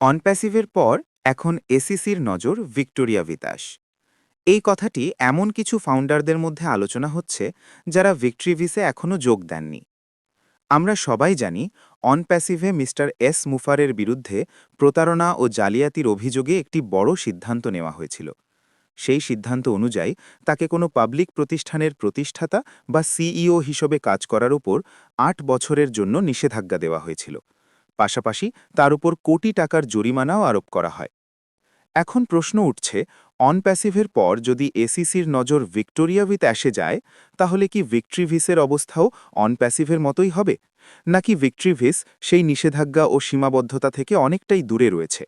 অনপ্যাসিভের পর, এখন এসিসির নজর ভিক্টোরিয়া বিতাস এই কথাটি এমন কিছু ফাউন্ডারদের মধ্যে আলোচনা হচ্ছে, যারা ভিক্ট্রিভিসে এখনও যোগ দেননি। আমরা সবাই জানি অনপ্যাসিভে মিস্টার এস মুফারের বিরুদ্ধে প্রতারণা ও জালিয়াতির অভিযোগে একটি বড় সিদ্ধান্ত নেওয়া হয়েছিল। সেই সিদ্ধান্ত অনুযায়ী, তাকে কোনো পাবলিক প্রতিষ্ঠানের প্রতিষ্ঠাতা বা সিইও হিসেবে কাজ করার উপর আট বছরের জন্য নিষেধাজ্ঞা দেওয়া হয়েছিল। পাশাপাশি তার উপর কোটি টাকার জরিমানাও আরোপ করা হয়। এখন প্রশ্ন উঠছে অনপ্যাসিভের পর যদি এসিসির নজর ভিক্টোরিয়া উইথ অ্যাশে যায়, তাহলে কি ভিক্ট্রিভিসের অবস্থাও অনপ্যাসিভের মতোই হবে? নাকি ভিক্ট্রিভিস সেই নিষেধাজ্ঞা ও সীমাবদ্ধতা থেকে অনেকটাই দূরে রয়েছে?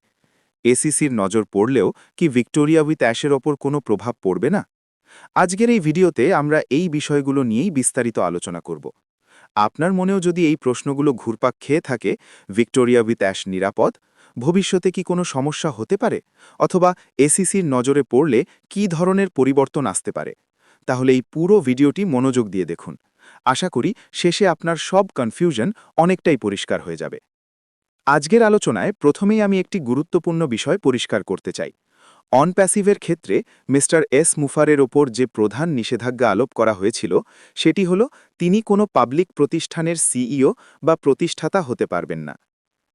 এসিসির নজর পড়লেও কি ভিক্টোরিয়া উইথ অ্যাশের ওপর কোনো প্রভাব পড়বে না? আজকের এই ভিডিওতে আমরা এই বিষয়গুলো নিয়েই বিস্তারিত আলোচনা করব। আপনার মনেও যদি এই প্রশ্নগুলো ঘুরপাক খেয়ে থাকে, ভিক্টোরিয়া উইথ অ্যাশ নিরাপদ? ভবিষ্যতে কি কোনো সমস্যা হতে পারে? অথবা এসিসির নজরে পড়লে কী ধরনের পরিবর্তন আসতে পারে? তাহলে এই পুরো ভিডিওটি মনোযোগ দিয়ে দেখুন। আশা করি শেষে আপনার সব কনফিউশন অনেকটাই পরিষ্কার হয়ে যাবে। আজকের আলোচনায় প্রথমেই আমি একটি গুরুত্বপূর্ণ বিষয় পরিষ্কার করতে চাই। অনপ্যাসিভের ক্ষেত্রে মিস্টার এস মুফারের ওপর যে প্রধান নিষেধাজ্ঞা আলোপ করা হয়েছিল, সেটি হল, তিনি কোনো পাবলিক প্রতিষ্ঠানের সিইও বা প্রতিষ্ঠাতা হতে পারবেন না।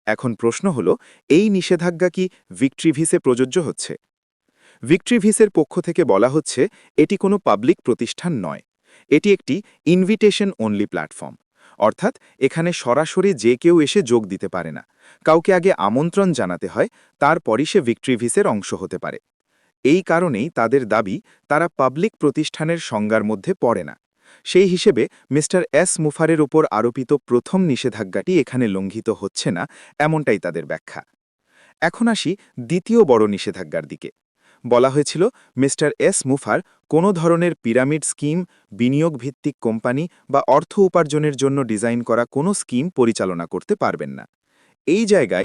এখন প্রশ্ন হল, এই নিষেধাজ্ঞা কি ভিক্ট্রিভিসে প্রযোজ্য হচ্ছে? ভিক্ট্রিভিসের পক্ষ থেকে বলা হচ্ছে, এটি কোনো পাবলিক প্রতিষ্ঠান নয়। এটি একটি ইনভিটেশন অনলি প্ল্যাটফর্ম। অর্থাৎ এখানে সরাসরি যে কেউ এসে যোগ দিতে পারে না। কাউকে আগে আমন্ত্রণ জানাতে হয়, তারপরই সে ভিক্ট্রিভিসের অংশ হতে পারে। এই কারণেই তাদের দাবি, তারা পাবলিক প্রতিষ্ঠানের সংজ্ঞার মধ্যে পড়ে না। সেই হিসেবে মিস্টার এস মুফারের ওপর আরোপিত প্রথম নিষেধাজ্ঞাটি এখানে লঙ্ঘিত হচ্ছে না, এমনটাই তাদের ব্যাখ্যা। এখন আসি দ্বিতীয় বড় নিষেধাজ্ঞার দিকে। বলা হয়েছিল, মিস্টার এস মুফার কোনো ধরনের পিরামিড স্কিম বিনিয়োগ ভিত্তিক কোম্পানি বা অর্থ উপার্জনের জন্য ডিজাইন করা কোনো স্কিম পরিচালনা করতে পারবেন না। এই জায়গায়